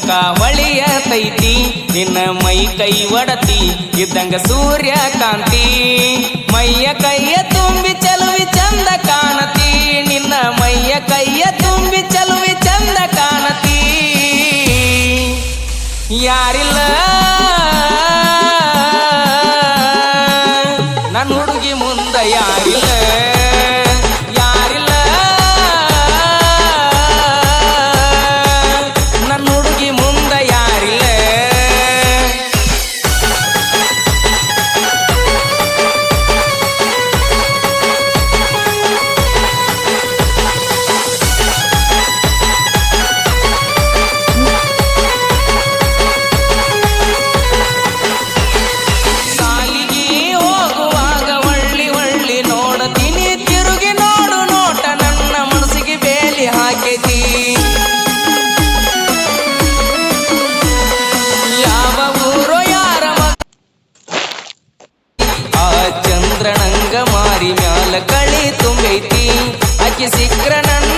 ಮುಖ ತೈತಿ, ನಿನ್ನ ಮೈ ಕೈ ಒಡತಿ, ಇದ್ದಂಗ ಸೂರ್ಯ ಕಾಂತಿ. ಮೈಯ ಕೈಯ ತುಂಬಿ ಚಲುವಿ ಚಂದ ಕಾಣತಿ, ನಿನ್ನ ಮೈಯ ಕೈಯ ತುಂಬಿ ಚಲುವಿ ಚಂದ ಕಾಣತಿ. ಯಾರಿಲ್ಲ? ನನ್ನ ಹುಡುಗಿ ಮುಂದೆ ಯಾರಿಲ್ಲ? ಆಕೆತಿ ಯಾವ ಊರೋ ಯಾರ ಆ ಚಂದ್ರನಂಗ ಮಾರಿ ಮ್ಯಾಲ ಕಳಿ ತುಂಬೈತಿ. ಆಕೆ ಸಿಕ್ರ ನನ್ನ